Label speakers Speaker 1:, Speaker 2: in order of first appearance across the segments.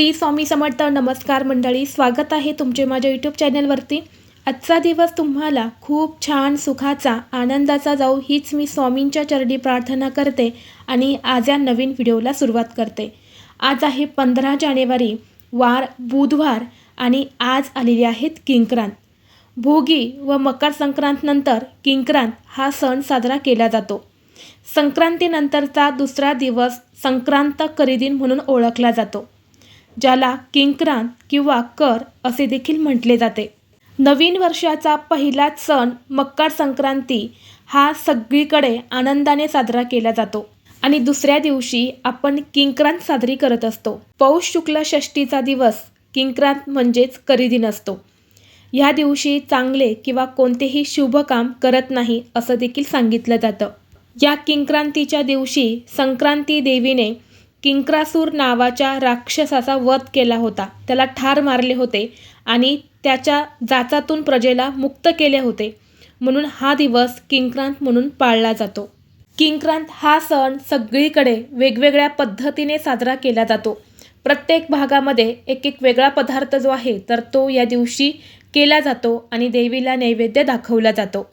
Speaker 1: श्री स्वामी समर्थ नमस्कार मंडळी स्वागत आहे तुमचे माझ्या यूट्यूब चॅनलवरती आजचा दिवस तुम्हाला खूप छान सुखाचा आनंदाचा जाऊ हीच मी स्वामींच्या चरणी प्रार्थना करते आणि आज या नवीन व्हिडिओला सुरुवात करते. आज आहे पंधरा जानेवारी वार बुधवार आणि आज आलेली आहेत किंक्रांत. भोगी व मकर संक्रांतनंतर किंक्रांत हा सण साजरा केला जातो. संक्रांतीनंतरचा दुसरा दिवस संक्रांत करीदिन म्हणून ओळखला जातो. ज्याला किंक्रांत किंवा कर असे देखील म्हटले जाते. नवीन वर्षाचा पहिलाच सण मकर संक्रांती हा सगळीकडे आनंदाने साजरा केला जातो. आणि दुसऱ्या दिवशी आपण किंक्रांत साजरी करत असतो. पौष शुक्ल षष्टीचा दिवस किंक्रांत म्हणजेच करीदिन असतो. ह्या दिवशी चांगले किंवा कोणतेही शुभ काम करत नाही असं देखील सांगितलं जातं. या किंक्रांतीच्या दिवशी संक्रांती देवीने किंक्रासूर नावाच्या राक्षसाचा वध केला होता. त्याला ठार मारले होते आणि त्याच्या जाचातून प्रजेला मुक्त केले होते. म्हणून हा दिवस किंक्रांत म्हणून पाळला जातो. किंक्रांत हा सण सगळीकडे वेगवेगळ्या पद्धतीने साजरा केला जातो. प्रत्येक भागामध्ये एक एक वेगळा पदार्थ जो आहे तर तो या दिवशी केला जातो आणि देवीला नैवेद्य दाखवला जातो.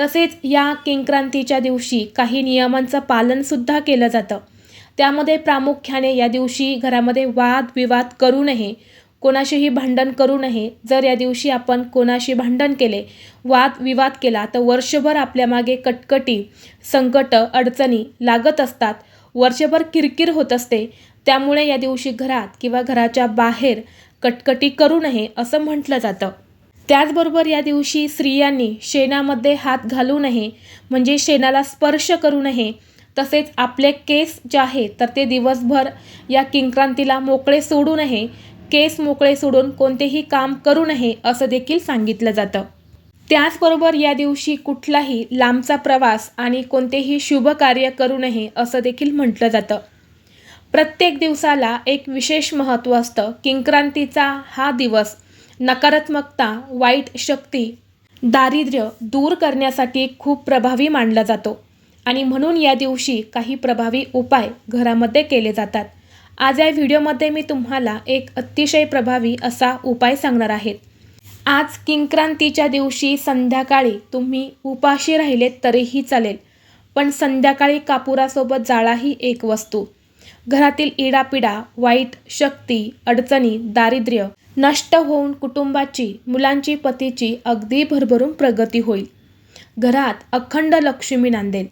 Speaker 1: तसेच या किंक्रांतीच्या दिवशी काही नियमांचं पालनसुद्धा केलं जातं. त्यामध्ये प्रामुख्याने या दिवशी घरामध्ये वाद विवाद करू नये कोणाशीही भांडण करू नये. जर या दिवशी आपण कोणाशी भांडण केले वाद विवाद केला तर वर्षभर आपल्यामागे कटकटी संकट अडचणी लागत असतात. वर्षभर किरकिर होत असते. त्यामुळे या दिवशी घरात किंवा घराच्या बाहेर कटकटी करू नये असं म्हटलं जातं. त्याचबरोबर या दिवशी स्त्रियांनी शेणामध्ये हात घालू नये म्हणजे शेणाला स्पर्श करू नये. तसेच आपले केस जे आहे तर ते दिवसभर या किंक्रांतीला मोकळे सोडू नये केस मोकळे सोडून कोणतेही काम करू नये असं देखील सांगितलं जातं. त्याचबरोबर या दिवशी कुठलाही लांबचा प्रवास आणि कोणतेही शुभ कार्य करू नये असं देखील म्हटलं जातं. प्रत्येक दिवसाला एक विशेष महत्त्व असतं. किंक्रांतीचा हा दिवस नकारात्मकता वाईट शक्ती दारिद्र्य दूर करण्यासाठी खूप प्रभावी मानला जातो. आणि म्हणून या दिवशी काही प्रभावी उपाय घरामध्ये केले जातात. आज या व्हिडिओमध्ये मी तुम्हाला एक अतिशय प्रभावी असा उपाय सांगणार आहेत आज किंक्रांतीच्या दिवशी संध्याकाळी तुम्ही उपाशी राहिलेत तरीही चालेल पण संध्याकाळी कापुरासोबत जाळा ही एक वस्तू. घरातील इडापिडा वाईट शक्ती अडचणी दारिद्र्य नष्ट होऊन कुटुंबाची मुलांची पतीची अगदी भरभरून प्रगती होईल. घरात अखंड लक्ष्मी नांदेल.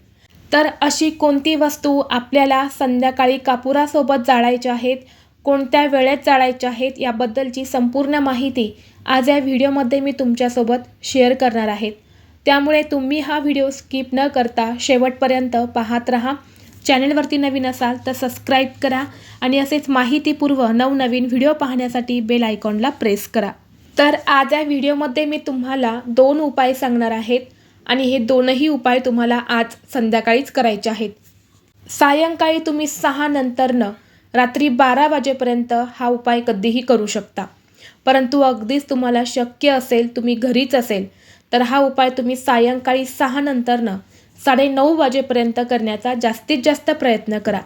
Speaker 1: तर अशी कोणती वस्तू आपल्याला संध्याकाळी कापुरासोबत जाळायच्या आहेत कोणत्या वेळेत जाळायच्या आहेत याबद्दलची संपूर्ण माहिती आज या व्हिडिओमध्ये मी तुमच्यासोबत शेअर करणार आहेत. त्यामुळे तुम्ही हा व्हिडिओ स्किप न करता शेवटपर्यंत पाहत राहा. चॅनलवरती नवीन असाल तर सबस्क्राईब करा आणि असेच माहितीपूर्व नवनवीन व्हिडिओ पाहण्यासाठी बेल आयकॉनला प्रेस करा. तर आज या व्हिडिओमध्ये मी तुम्हाला दोन उपाय सांगणार आहेत. आणि हे दोनही उपाय तुम्हाला आज संध्याकाळीच करायचे आहेत. सायंकाळी तुम्ही सहा नंतरनं रात्री बारा वाजेपर्यंत हा उपाय कधीही करू शकता. परंतु अगदीच तुम्हाला शक्य असेल तुम्ही घरीच असेल तर हा उपाय तुम्ही सायंकाळी सहा नंतरनं साडेनऊ वाजेपर्यंत करण्याचा जास्तीत जास्त प्रयत्न करा.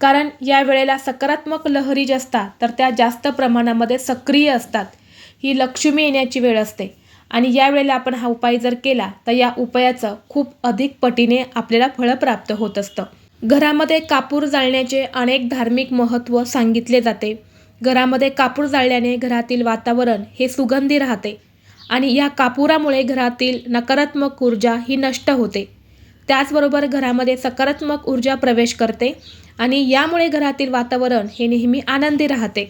Speaker 1: कारण या वेळेला सकारात्मक लहरी ज्या असतात तर त्या जास्त प्रमाणामध्ये सक्रिय असतात. ही लक्ष्मी येण्याची वेळ असते. आणि यावेळेला आपण हा उपाय जर केला तर या उपायाचं खूप अधिक पटीने आपल्याला फळं प्राप्त होत असतं. घरामध्ये कापूर जाळण्याचे अनेक धार्मिक महत्त्व सांगितले जाते. घरामध्ये कापूर जाळल्याने घरातील वातावरण हे सुगंधी राहते आणि या कापुरामुळे घरातील नकारात्मक ऊर्जा ही नष्ट होते. त्याचबरोबर घरामध्ये सकारात्मक ऊर्जा प्रवेश करते आणि यामुळे घरातील वातावरण हे नेहमी आनंदी राहते.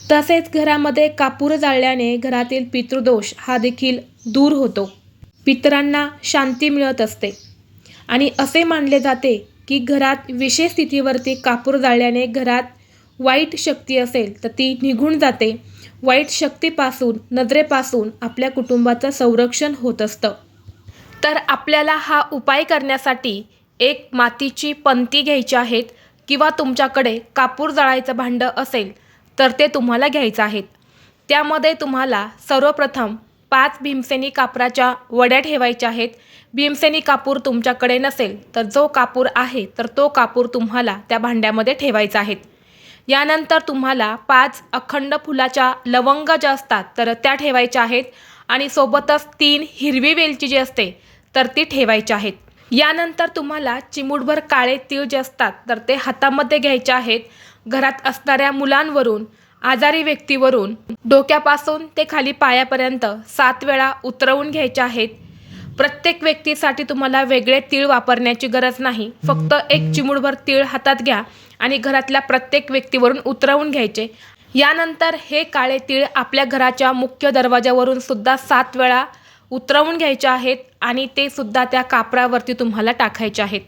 Speaker 1: तसेच घरामध्ये कापूर जाळल्याने घरातील पितृदोष हा देखील दूर होतो. पितरांना शांती मिळत असते. आणि असे मानले जाते की घरात विशेष स्थितीवरती कापूर जाळल्याने घरात वाईट शक्ती असेल तर ती निघून जाते. वाईट शक्तीपासून नजरेपासून आपल्या कुटुंबाचं संरक्षण होत असतं. तर आपल्याला हा उपाय करण्यासाठी एक मातीची पंती घ्यायची आहेत किंवा तुमच्याकडे कापूर जाळायचं भांडं असेल तर ते तुम्हाला घ्यायचं आहेत. त्यामध्ये तुम्हाला सर्वप्रथम पाच भीमसेनी कापराच्या वड्या ठेवायच्या आहेत. भीमसेनी कापूर तुमच्याकडे नसेल तर जो कापूर आहे तर तो कापूर तुम्हाला त्या भांड्यामध्ये ठेवायचा आहे यानंतर तुम्हाला पाच अखंड फुलाच्या लवंग ज्या असतात तर त्या ठेवायच्या आहेत. आणि सोबतच तीन हिरवी वेलची जी असते तर ती ठेवायची आहेत. यानंतर तुम्हाला चिमूटभर काळे तीळ जे असतात तर ते हातामध्ये घ्यायचे आहेत. घरात असणाऱ्या मुलांवरून आजारी व्यक्तीवरून डोक्यापासून ते खाली पायापर्यंत सात वेळा उतरवून घ्यायचे आहेत. प्रत्येक व्यक्तीसाठी तुम्हाला वेगळे तीळ वापरण्याची गरज नाही. फक्त एक चिमुडभर तीळ हातात घ्या आणि घरातल्या प्रत्येक व्यक्तीवरून उतरवून घ्यायचे. यानंतर हे काळे तीळ आपल्या घराच्या मुख्य दरवाजावरून सुद्धा सात वेळा उतरवून घ्यायचे आहेत आणि ते सुद्धा त्या कापरावरती तुम्हाला टाकायचे आहेत.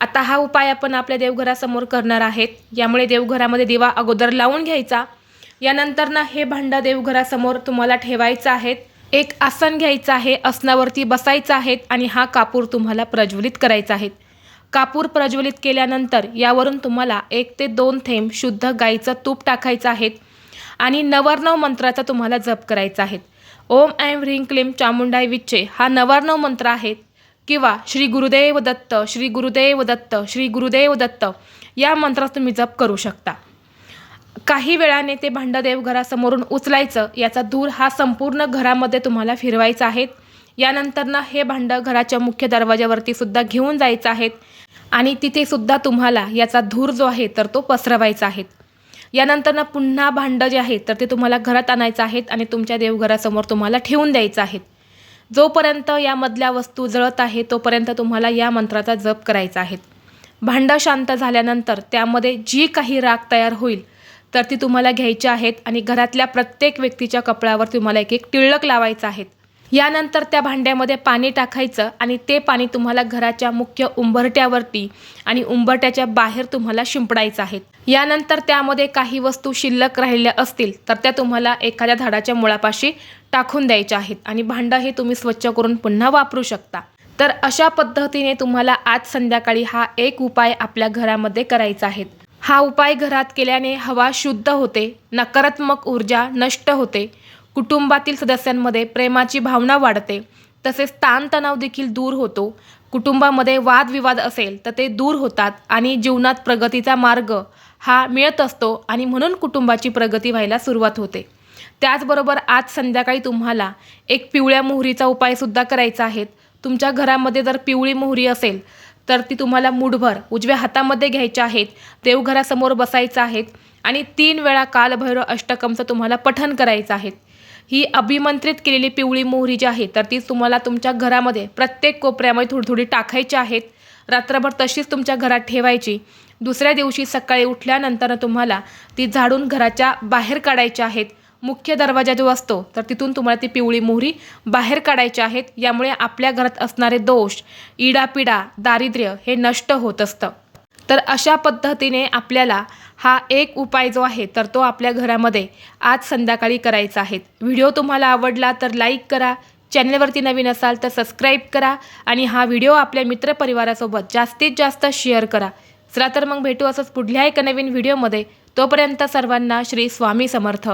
Speaker 1: आता हा उपाय आपण आपल्या देवघरासमोर करणार आहेत. यामुळे देवघरामध्ये दिवा अगोदर लावून घ्यायचा. यानंतर ना हे भांडं देवघरासमोर तुम्हाला ठेवायचं आहेत. एक आसन घ्यायचं आहे आसनावरती बसायचं आहेत आणि हा कापूर तुम्हाला प्रज्वलित करायचा आहे. कापूर प्रज्वलित केल्यानंतर यावरून तुम्हाला एक ते दोन थेंब शुद्ध गाईचं तूप टाकायचं आहे आणि नवरनव मंत्राचा तुम्हाला जप करायचा आहे. ओम ऐं ह्रीं क्लीम चामुंडाय विच्चे हा नवरनव मंत्र आहे. किंवा श्री गुरुदेव दत्त श्री गुरुदेव दत्त श्री गुरुदेव दत्त या मंत्रात तुम्ही जप करू शकता. काही वेळाने ते भांडं देवघरासमोरून उचलायचं याचा धूर हा संपूर्ण घरामध्ये तुम्हाला फिरवायचा आहे. यानंतरनं हे भांडं घराच्या मुख्य दरवाज्यावरती सुद्धा घेऊन जायचं आहे आणि तिथे सुद्धा तुम्हाला याचा धूर जो आहे तर तो पसरवायचा आहे. यानंतरनं पुन्हा भांडं जे आहे तर ते तुम्हाला घरात आणायचं आहेत आणि तुमच्या देवघरासमोर तुम्हाला ठेवून द्यायचं आहेत जोपर्यंत यामधल्या वस्तू जळत आहे तोपर्यंत तुम्हाला या मंत्राचा जप करायचा आहे. भांडं शांत झाल्यानंतर त्यामध्ये जी काही राख तयार होईल तर ती तुम्हाला घ्यायची आहेत आणि घरातल्या प्रत्येक व्यक्तीच्या कपड्यावर तुम्हाला एक एक टिळक लावायचं आहे यानंतर त्या भांड्यामध्ये पाणी टाकायचं आणि ते पाणी तुम्हाला घराच्या मुख्य उंबरट्यावरती आणि उंबरट्याच्या बाहेर तुम्हाला शिंपडायचं आहे यानंतर त्यामध्ये काही वस्तू शिल्लक राहिल्या असतील तर त्या तुम्हाला एखाद्या झाडाच्या मुळापाशी टाकून द्यायच्या आहेत. आणि भांडं हे तुम्ही स्वच्छ करून पुन्हा वापरू शकता. तर अशा पद्धतीने तुम्हाला आज संध्याकाळी हा एक उपाय आपल्या घरामध्ये करायचा आहे. हा उपाय घरात केल्याने हवा शुद्ध होते नकारात्मक ऊर्जा नष्ट होते कुटुंबातील सदस्यांमध्ये प्रेमाची भावना वाढते तसेच ताणतणाव देखील दूर होतो. कुटुंबामध्ये वादविवाद असेल तर ते दूर होतात आणि जीवनात प्रगतीचा मार्ग हा मिळत असतो आणि म्हणून कुटुंबाची प्रगती व्हायला सुरुवात होते. त्याचबरोबर आज संध्याकाळी तुम्हाला एक पिवळ्या मोहरीचा उपायसुद्धा करायचा आहे. तुमच्या घरामध्ये जर पिवळी मोहरी असेल तर ती तुम्हाला मुठभर उजव्या हातामध्ये घ्यायच्या आहेत देवघरासमोर बसायचं आहेत आणि तीन वेळा कालभैरव अष्टकमचं तुम्हाला पठन करायचं आहे. ही अभिमंत्रित केलेली पिवळी मोहरी जी आहे तर ती तुम्हाला तुमच्या घरामध्ये प्रत्येक कोपऱ्यामध्ये थोडी थोडी टाकायची आहेत. रात्रभर तशीच तुमच्या घरात ठेवायची. दुसऱ्या दिवशी सकाळी उठल्यानंतर तुम्हाला ती झाडून घराच्या बाहेर काढायच्या आहेत. मुख्य दरवाजा जो असतो तर तिथून तुम्हाला ती पिवळी मोहरी बाहेर काढायची आहेत. यामुळे आपल्या घरात असणारे दोष इडापिडा दारिद्र्य हे नष्ट होत असतं. तर अशा पद्धतीने आपल्याला हा एक उपाय जो आहे तर तो आपल्या घरामध्ये आज संध्याकाळी करायचा आहे. व्हिडिओ तुम्हाला आवडला तर लाईक करा. चॅनलवरती नवीन असाल तर सबस्क्राईब करा आणि हा व्हिडिओ आपल्या मित्रपरिवारासोबत जास्तीत जास्त शेअर करा. चला तर मग भेटू असंच पुढल्या एका नवीन व्हिडिओमध्ये. तोपर्यंत सर्वांना श्री स्वामी समर्थ.